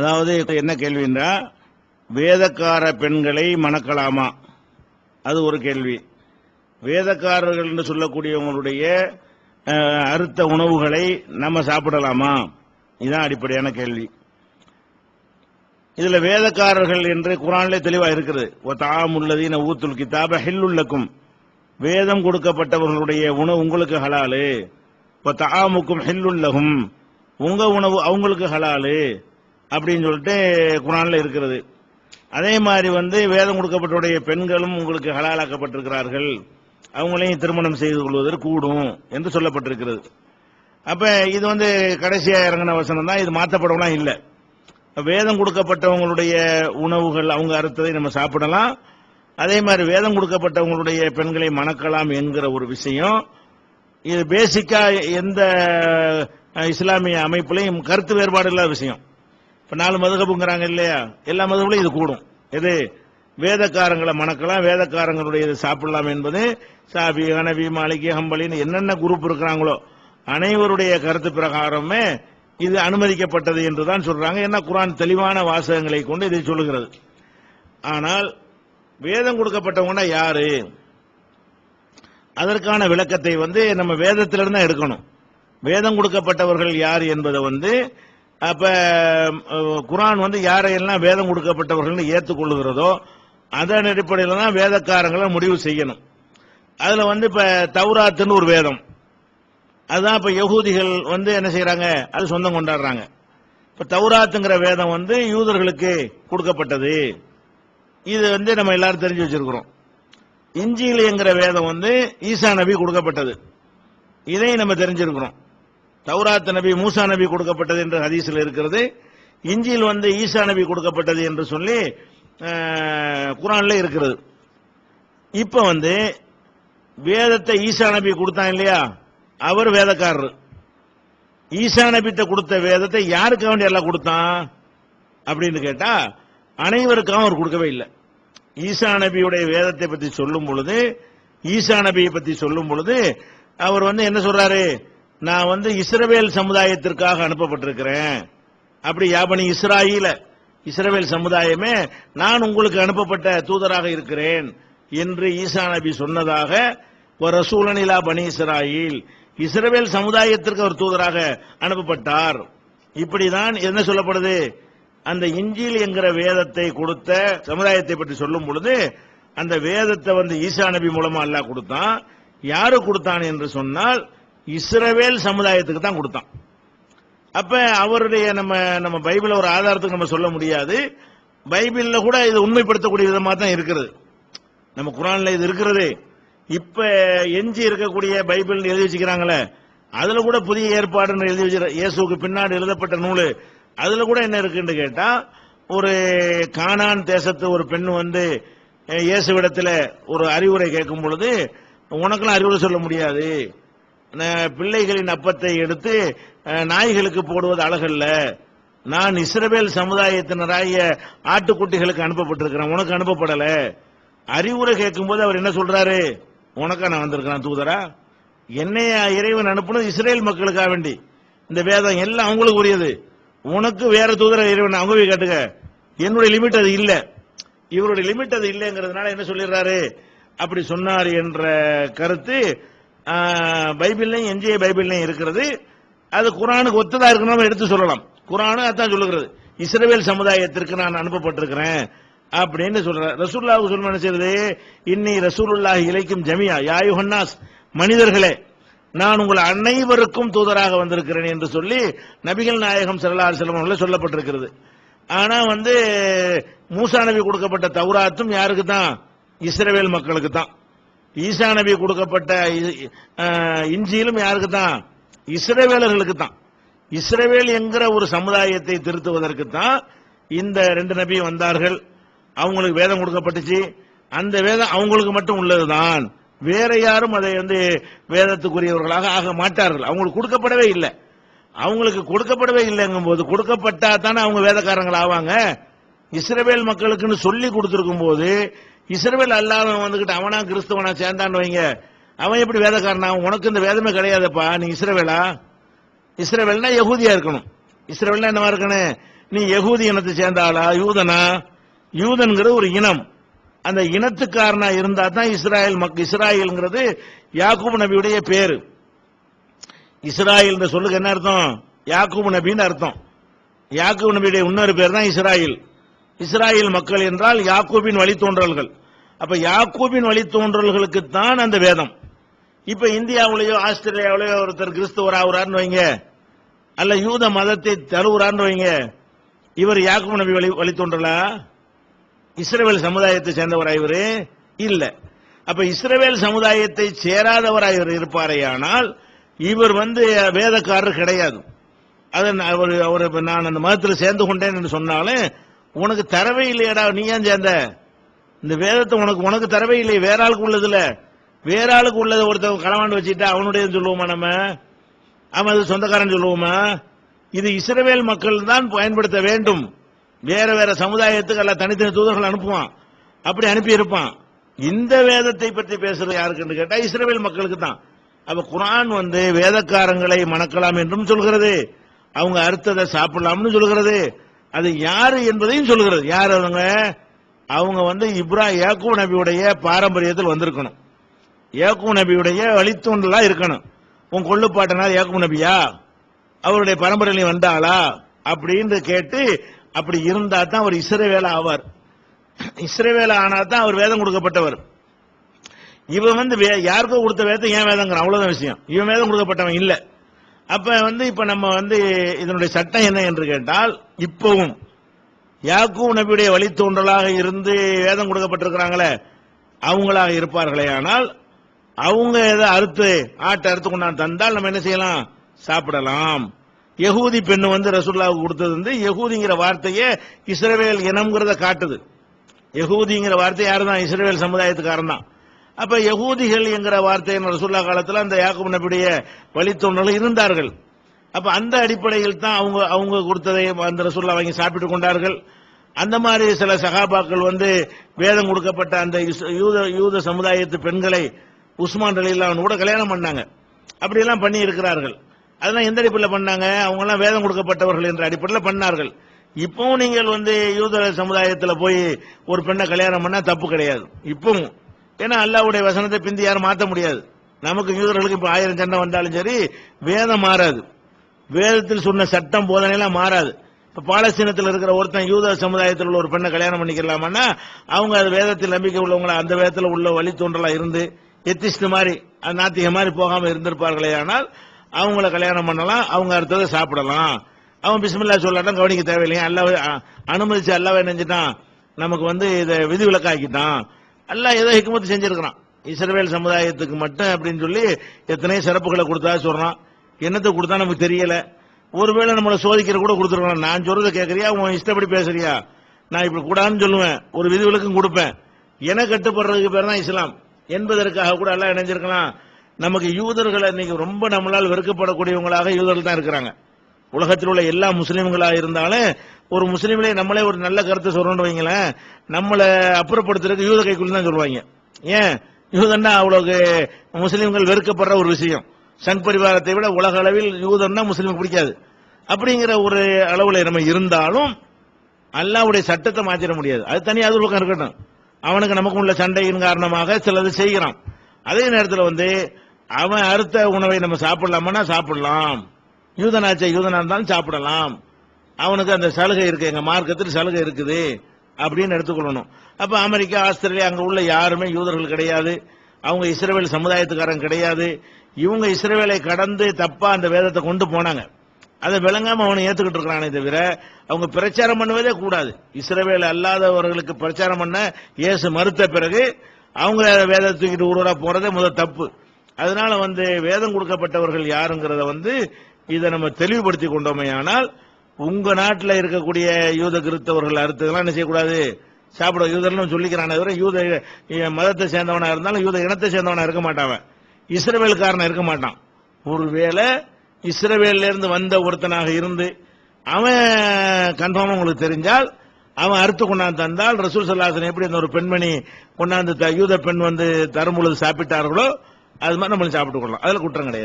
அதாவது என்ன கேள்வின்றா வேதக்கார பெண்களை மணக்கலாமா? அது ஒரு கேள்வி. வேதக்காரர்கள் என்று சொல்லக்கூடியவங்களுடைய அறுத்த உணவுகளை நம்ம சாப்பிடலாமா? இதுதான் அடிப்படையான கேள்வி. இதுல வேதக்காரர்கள் என்று குரான்லே தெளிவா இருக்கிறது தாமுள்ளதீன ஊத்துல் கிதாப ஹில்லுள்ளக்கும் வேதம் கொடுக்கப்பட்டவர்களுடைய உணவு உங்களுக்கு ஹலாலு. தாமுக்கும் ஹில்லுள்ளகும் உங்க உணவு அவங்களுக்கு ஹலாலு. அப்படின்னு சொல்லிட்டு குரான்ல இருக்கிறது. அதே மாதிரி வந்து வேதம் கொடுக்கப்பட்டவுடைய பெண்களும் உங்களுக்கு ஹலாலாக்கப்பட்டிருக்கிறார்கள். அவங்களையும் திருமணம் செய்து கொள்வதற்கு கூடும் என்று சொல்லப்பட்டிருக்கிறது. அப்ப இது வந்து கடைசியா இறங்கின வசனம் தான். இது மாற்றப்படலாம் இல்லை. வேதம் கொடுக்கப்பட்டவங்களுடைய உணவுகள் அவங்க அறுத்ததை நம்ம சாப்பிடலாம். அதே மாதிரி வேதம் கொடுக்கப்பட்டவங்களுடைய பெண்களை மணக்கலாம் என்கிற ஒரு விஷயம். இது பேசிக்கா எந்த இஸ்லாமிய அமைப்புலையும் கருத்து வேறுபாடு இல்லாத விஷயம். இப்ப நாலு மதுகபுங்கிறாங்க இல்லையா? எல்லா மதுகளையும் இது கூடும். எது? வேதக்காரங்களை மணக்கலாம் வேதக்காரங்களுடைய இது சாப்பிடலாம் என்பது சாபி ஹனபி மாளிகை ஹம்பளின்னு என்னென்ன குரூப் இருக்கிறாங்களோ அனைவருடைய கருத்து பிரகாரமே இது அனுமதிக்கப்பட்டது என்றுதான் சொல்றாங்க. ஏன்னா குரான் தெளிவான வாசகங்களை கொண்டு இதை சொல்லுகிறது. ஆனால் வேதம் கொடுக்கப்பட்டவங்கன்னா யாரு? அதற்கான விளக்கத்தை வந்து நம்ம வேதத்திலிருந்து தான் எடுக்கணும். வேதம் கொடுக்கப்பட்டவர்கள் யார் என்பதை வந்து அப்ப குரான் வந்து யாரையெல்லாம் வேதம் கொடுக்கப்பட்டவர்கள் ஏற்றுக்கொள்ளுகிறதோ அதன் அடிப்படையில் தான் வேதக்காரங்களை முடிவு செய்யணும். அதுல வந்து இப்ப தௌராத்துன்னு ஒரு வேதம். அதுதான் இப்ப யகூதிகள் வந்து என்ன செய்யறாங்க? அது சொந்தம் கொண்டாடுறாங்க. இப்ப தௌராத்துங்கிற வேதம் வந்து யூதர்களுக்கு கொடுக்கப்பட்டது. இது வந்து நம்ம எல்லாரும் தெரிஞ்சு வச்சிருக்கிறோம். இஞ்சில் என்கிற வேதம் வந்து ஈசா நபி கொடுக்கப்பட்டது. இதையும் நம்ம தெரிஞ்சிருக்கிறோம். தௌராத் நபி மூசா நபி கொடுக்கப்பட்டது என்று ஹதீஸில் இருக்கிறது. இஞ்சியில் வந்து ஈசா நபி கொடுக்கப்பட்டது என்று சொல்லி குரான்ல இருக்கிறது. இப்ப வந்து வேதத்தை ஈசா நபி கொடுத்தான் இல்லையா? அவர் வேதக்காரர். ஈசா நபிட்ட கொடுத்த வேதத்தை யாருக்காக வேண்டி எல்லாம் கொடுத்தான்? அப்படின்னு கேட்டா அனைவருக்காகவும் அவர் கொடுக்கவே இல்லை. ஈசா நபியுடைய வேதத்தை பத்தி சொல்லும் பொழுது ஈசா நபியை பத்தி சொல்லும் பொழுது அவர் வந்து என்ன சொல்றாரு? நான் வந்து இஸ்ரவேல் சமுதாயத்திற்காக அனுப்பப்பட்டிருக்கிறேன். அப்படி யாபனி இஸ்ராயில. இஸ்ரவேல் சமுதாயமே நான் உங்களுக்கு அனுப்பப்பட்ட தூதராக இருக்கிறேன் என்று ஈசா நபி சொன்னதாக ஒரு ரசூலனிலா பனி இஸ்ராயில் இஸ்ரவேல் சமுதாயத்திற்கு ஒரு தூதராக அனுப்பப்பட்டார். இப்படிதான் என்ன சொல்லப்படுது? அந்த இஞ்சில் என்கிற வேதத்தை கொடுத்த சமுதாயத்தை பற்றி சொல்லும் பொழுது அந்த வேதத்தை வந்து ஈசா நபி மூலமா அல்லாஹ் கொடுத்தான். யாரு கொடுத்தான் என்று சொன்னால் இஸ்ரவேல் சமுதாயத்துக்கு தான் கொடுத்தான். அப்ப அவருடைய நம்ம நம்ம பைபிள் ஒரு ஆதாரத்துக்கு நம்ம சொல்ல முடியாது. பைபிள்ல கூட இது உண்மைப்படுத்தக்கூடிய விதமா தான் இருக்கிறது. நம்ம குரான்ல இது இருக்கிறது. இப்ப எஞ்சி இருக்கக்கூடிய பைபிள் எழுதி வச்சுக்கிறாங்களே அதுல கூட புதிய ஏற்பாடுன்னு எழுதி வச்சு இயேசுக்கு பின்னாடி எழுதப்பட்ட நூல் அதுல கூட என்ன இருக்குன்னு கேட்டா ஒரு கானான் தேசத்து ஒரு பெண் வந்து இயேசு இயேசுவிடத்துல ஒரு அறிவுரை கேட்கும் பொழுது உனக்கெல்லாம் அறிவுரை சொல்ல முடியாது. பிள்ளைகளின் அப்பத்தை எடுத்து நாய்களுக்கு போடுவது அழகல்ல. நான் இஸ்ரவேல் சமுதாயத்தினராகிய ஆட்டுக்குட்டிகளுக்கு அனுப்பப்பட்டிருக்கிறேன். உனக்கு அனுப்பப்படல. அறிவுரை கேட்கும்போது அவர் என்ன சொல்றாரு? உனக்கா நான் வந்திருக்கிறேன் தூதரா? என்னைய இறைவன் அனுப்புனது இஸ்ரேல் மக்களுக்காக வேண்டி? இந்த வேதம் எல்லாம் அவங்களுக்கு உரியது. உனக்கு வேற தூதர இறைவன் அவங்க போய் கேட்டுக்க. என்னுடைய லிமிட் அது இல்ல. இவருடைய லிமிட் அது இல்லைங்கிறதுனால என்ன சொல்லிடுறாரு? அப்படி சொன்னார் என்ற கருத்து பைபிள்லையும் எஞ்சிய பைபிள்லையும் இருக்கிறது. அது குரானுக்கு ஒத்ததா இருக்கணும் எடுத்து சொல்லலாம். குரானு அதான் சொல்லுகிறது. இஸ்ரவேல் சமுதாயத்திற்கு நான் அனுப்பப்பட்டிருக்கிறேன் அப்படின்னு சொல்ற ரசூல்லாவுக்கு சொல்ல என்ன செய்யுது? இன்னி ரசூலுல்லாஹ் இலைக்கும் ஜமியா. யாயுஹன்னாஸ் மனிதர்களே நான் உங்கள் அனைவருக்கும் தூதராக வந்திருக்கிறேன் என்று சொல்லி நபிகள் நாயகம் ஸல்லல்லாஹு அலைஹி சொல்லப்பட்டிருக்கிறது. ஆனா வந்து மூசா நபி கொடுக்கப்பட்ட தௌராத்தும் யாருக்கு தான் இஸ்ரவேல் மக்களுக்கு தான் ஈசா நபி கொடுக்கப்பட்ட இஞ்சியிலும் யாருக்கு தான் இஸ்ரேவேலர்களுக்கு தான் இஸ்ரவேல் என்கிற ஒரு சமுதாயத்தை திருத்துவதற்கு தான் இந்த ரெண்டு நபி வந்தார்கள். அவங்களுக்கு வேதம் கொடுக்கப்பட்டுச்சு. அந்த வேதம் அவங்களுக்கு மட்டும் உள்ளதுதான். வேற யாரும் அதை வந்து வேதத்துக்குரியவர்களாக ஆக மாட்டார்கள். அவங்களுக்கு கொடுக்கப்படவே இல்லை. அவங்களுக்கு கொடுக்கப்படவே இல்லைங்கும் போது கொடுக்கப்பட்டா தானே அவங்க வேதக்காரங்கள் ஆவாங்க இஸ்ரவேல் மக்களுக்குன்னு சொல்லி கொடுத்துருக்கும் போது இஸ்ரவேல் அல்லாதவன் வந்துகிட்டு அவனா கிறிஸ்தவனா சேர்ந்தான்னு வைங்க. அவன் எப்படி வேதக்காரனா? உனக்கு இந்த வேதமே கிடையாதுப்பா. நீ இஸ்ரவேலா? இஸ்ரவேல்னா யகூதியா இருக்கணும். இஸ்ரவேல்னா என்னவா இருக்கணும்? நீ யகூதி இனத்தை சேர்ந்தாளா? யூதனா? யூதன்கிற ஒரு இனம். அந்த இனத்துக்காரனா இருந்தா தான் இஸ்ராயல் மக் இஸ்ராயல்ங்கிறது யாக்கூப் நபியுடைய பேரு. இஸ்ராயல் சொல்லுக்கு என்ன அர்த்தம்? யாக்கூப் நபின்னு அர்த்தம். யாக்கூப் நபியுடைய இன்னொரு பேர் தான் இஸ்ராயல். இஸ்ராயல் மக்கள் என்றால் யாக்கூபின் வழித்தோன்றல்கள். அப்ப யாக்கூபின் வழித்தோன்றல்களுக்கு தான் அந்த வேதம். இப்ப இந்தியாவிலேயோ ஆஸ்திரேலியாவிலேயோ ஒருத்தர் கிறிஸ்துவர் ஆகுறாருன்னு வைங்க. அல்ல யூத மதத்தை தருவுறான்னு வைங்க. இவர் யாக்கூப் நபி வழி வழித்தோன்றலா? இஸ்ரேல் சமுதாயத்தை சேர்ந்தவரா இவர்? இல்ல. அப்ப இஸ்ரேல் சமுதாயத்தை சேராதவரா இவர் இருப்பாரேயானால் இவர் வந்து வேதக்காரர் கிடையாது. அதை நான் அவர் அவர் நான் அந்த மதத்தில் சேர்ந்து கொண்டேன் என்று சொன்னாலும் உனக்கு தரவே இல்லையடா நீ ஏன் சேர்ந்த? இந்த வேதத்தை உனக்கு உனக்கு தரவே இல்லை வேற ஆளுக்கு உள்ளதுல வேற ஆளுக்கு உள்ளதை ஒருத்தவங்க களவாண்டு வச்சுட்டா அவனுடைய சொல்லுவோமா நம்ம? அவன் அது சொந்தக்காரன் சொல்லுவோமா? இது இஸ்ரவேல் மக்கள் தான் பயன்படுத்த வேண்டும். வேற வேற சமுதாயத்துக்கு அல்ல தனித்தனி தூதர்கள் அனுப்புவான். அப்படி அனுப்பி இருப்பான் இந்த வேதத்தை பற்றி பேசுறது யாருக்குன்னு கேட்டா இஸ்ரவேல் மக்களுக்கு தான். அப்ப குரான் வந்து வேதக்காரங்களை மணக்கலாம் என்றும் சொல்கிறது. அவங்க அறுத்ததை சாப்பிடலாம்னு சொல்கிறது. அது யாரு என்பதையும் சொல்லுகிறது. யார் அவங்க? அவங்க வந்து இப்ரா யாக்கூ நபியுடைய பாரம்பரியத்தில் வந்திருக்கணும். யாக்கூ நபியுடைய வழித்தோன்றலா இருக்கணும். உன் கொள்ளுப்பாட்டனார் யாக்கூ நபியா? அவருடைய பரம்பரையில வந்தாளா? அப்படின்னு கேட்டு அப்படி இருந்தா தான் அவர் இஸ்ரவேல ஆவார். இஸ்ரவேல ஆனா தான் அவர் வேதம் கொடுக்கப்பட்டவர். இவன் வந்து வே- யாருக்கோ கொடுத்த வேதம் ஏன் வேதங்கிறான் அவ்வளவுதான் விஷயம். இவன் வேதம் கொடுக்கப்பட்டவன் இல்லை. அப்ப வந்து இப்ப நம்ம வந்து இதனுடைய சட்டம் என்ன என்று கேட்டால் இப்பவும் யாக்கூ நபியுடைய வழித்தோன்றலாக இருந்து வேதம் கொடுக்கப்பட்டிருக்கிறாங்களே அவங்களாக இருப்பார்களே ஆனால் அவங்க ஏதோ அறுத்து ஆட்டை அறுத்து கொண்டாந்து தந்தால் நம்ம என்ன செய்யலாம்? சாப்பிடலாம். யகூதி பெண்ணு வந்து ரசுல்லாவுக்கு கொடுத்தது வந்து யகூதிங்கிற வார்த்தையே இஸ்ரவேல் இனம்ங்கிறத காட்டுது. யகூதிங்கிற வார்த்தை யாரு தான் இஸ்ரவேல் சமுதாயத்துக்காரன் தான் அப்ப யகூதிகள் என்கிற வார்த்தையின் ரசுல்லா காலத்தில் அந்த யாக்கும் நபியுடைய வழித்தொண்டர்கள் இருந்தார்கள். அப்ப அந்த அடிப்படையில் தான் அவங்க அவங்க கொடுத்ததை அந்த ரசுல்லா வாங்கி சாப்பிட்டு கொண்டார்கள். அந்த மாதிரி சில சகாபாக்கள் வந்து வேதம் கொடுக்கப்பட்ட அந்த இஸ்- யூத யூத சமுதாயத்து பெண்களை உஸ்மான் ரலில்லாஹு கூட கல்யாணம் பண்ணாங்க. அப்படியெல்லாம் பண்ணி இருக்கிறார்கள். அதெல்லாம் எந்த அடிப்படையில் பண்ணாங்க? அவங்க எல்லாம் வேதம் கொடுக்கப்பட்டவர்கள் என்ற அடிப்படையில் பண்ணார்கள். இப்பவும் நீங்கள் வந்து யூத சமுதாயத்தில் போய் ஒரு பெண்ணை கல்யாணம் பண்ணா தப்பு கிடையாது. இப்பவும் ஏன்னா அல்லாவுடைய வசனத்தை பிந்தி யாரும் மாற்ற முடியாது. நமக்கு யூதர்களுக்கு இப்ப ஆயிரம் சண்டை வந்தாலும் சரி வேதம் மாறாது. வேதத்தில் சொன்ன சட்டம் போதனையெல்லாம் மாறாது. இப்ப பாலஸ்தீனத்தில் இருக்கிற ஒருத்தன் யூத சமுதாயத்தில் உள்ள ஒரு பெண்ணை கல்யாணம் பண்ணிக்கலாமான்னா அவங்க அது வேதத்தில் நம்பிக்கை உள்ளவங்களா அந்த வேதத்தில் உள்ள வழித்தோன்றலா இருந்து எத்திஸ்ட் மாதிரி அது நாத்திக மாதிரி போகாம இருந்திருப்பார்களே ஆனால் அவங்கள கல்யாணம் பண்ணலாம் அவங்க அடுத்ததை சாப்பிடலாம். அவன் பிஸ்மில்லா சொல்லாட்டம் கவனிக்க தேவையில்லையா. அல்லாவே அனுமதிச்சு அல்லாவே நினைஞ்சிட்டான் நமக்கு வந்து இதை விதிவிலக்காக்கிட்டான். அல்லாஹ் ஏதோ ஹிக்மத்து செஞ்சிருக்கிறான். இஸ்ரேல் சமுதாயத்துக்கு மட்டும் அப்படின்னு சொல்லி எத்தனை சிறப்புகளை கொடுத்தா சொல்றான். என்னத்தை கொடுத்தா நமக்கு தெரியல. ஒருவேளை நம்மளை சோதிக்கிற கூட கொடுத்துருக்கலாம். நான் சொல்றதை கேட்கறியா உன் இஷ்டப்படி பேசுறியா? நான் இப்படி கூடாதுன்னு சொல்லுவேன். ஒரு விதிவிலக்கும் கொடுப்பேன். என கட்டுப்படுறதுக்கு பேர் தான் இஸ்லாம். என்பதற்காக கூட எல்லாம் இணைஞ்சிருக்கலாம். நமக்கு யூதர்களை இன்னைக்கு ரொம்ப நம்மளால் வெறுக்கப்படக்கூடியவங்களாக யூதர்கள் தான் இருக்கிறாங்க. உலகத்தில் உள்ள எல்லா முஸ்லீம்களாக இருந்தாலும் ஒரு முஸ்லீம்களே நம்மளே ஒரு நல்ல கருத்தை சொல்றோம்னு வைங்களேன் நம்மளை அப்புறப்படுத்துறதுக்கு யூத கைக்குள்ள தான் சொல்லுவாங்க. ஏன்? யூதன்னா அவ்வளவு முஸ்லீம்கள் வெறுக்கப்படுற ஒரு விஷயம். சங் பரிவாரத்தை விட உலக அளவில் யூதன்னா முஸ்லீமுக்கு பிடிக்காது. அப்படிங்கிற ஒரு அளவுல நம்ம இருந்தாலும் அல்லாவுடைய சட்டத்தை மாற்றிட முடியாது. அது தனியாக அது பக்கம் இருக்கட்டும். அவனுக்கு நமக்கு உள்ள சண்டையின் காரணமாக சிலது செய்கிறான். அதே நேரத்தில் வந்து அவன் அறுத்த உணவை நம்ம சாப்பிடலாமான்னா சாப்பிடலாம். யூதனாச்சே யூதனா இருந்தாலும் சாப்பிடலாம். அவனுக்கு அந்த சலுகை இருக்கு எங்க மார்க்கத்தில் சலுகை இருக்குது அப்படின்னு எடுத்துக்கொள்ளணும். அப்ப அமெரிக்கா ஆஸ்திரேலியா அங்க உள்ள யாருமே யூதர்கள் கிடையாது. அவங்க இஸ்ரேவேல் சமுதாயத்துக்காரங்க கிடையாது. இவங்க இஸ்ரேவேலை கடந்து தப்பா அந்த வேதத்தை கொண்டு போனாங்க. அதை விளங்காம அவனை ஏத்துக்கிட்டு இருக்கிறானே தவிர அவங்க பிரச்சாரம் பண்ணுவதே கூடாது. இஸ்ரேவேல் அல்லாதவர்களுக்கு பிரச்சாரம் பண்ண இயேசு மறுத்த பிறகு அவங்க வேதத்தை தூக்கிட்டு ஊரூரா போறதே முதல் தப்பு. அதனால வந்து வேதம் கொடுக்கப்பட்டவர்கள் யாருங்கிறத வந்து இதை நம்ம தெளிவுபடுத்தி கொண்டோமே ஆனால் உங்க நாட்டில் இருக்கக்கூடிய யூத கிறிஸ்தவர்கள் அறுத்ததெல்லாம் என்ன செய்யக்கூடாது? சாப்பிட யூதர்னு சொல்லிக்கிறானே தவிர யூத மதத்தை சேர்ந்தவனா இருந்தாலும் யூத இனத்தை சேர்ந்தவனா இருக்க மாட்டான் அவன். இஸ்ரவேலுக்காரனா இருக்க மாட்டான். ஒருவேளை இஸ்ரவேல்ல இருந்து வந்த ஒருத்தனாக இருந்து அவன் கன்ஃபார்மா உங்களுக்கு தெரிஞ்சால் அவன் அறுத்து கொண்டாந்து தந்தால் ரசூல் சல்லாசன் எப்படி அந்த ஒரு பெண்மணி கொண்டாந்து த- யூத பெண் வந்து தரும் பொழுது சாப்பிட்டார்களோ அது மாதிரி நம்மளும் சாப்பிட்டு கொள்ளலாம் அதில் குற்றம் கிடையாது.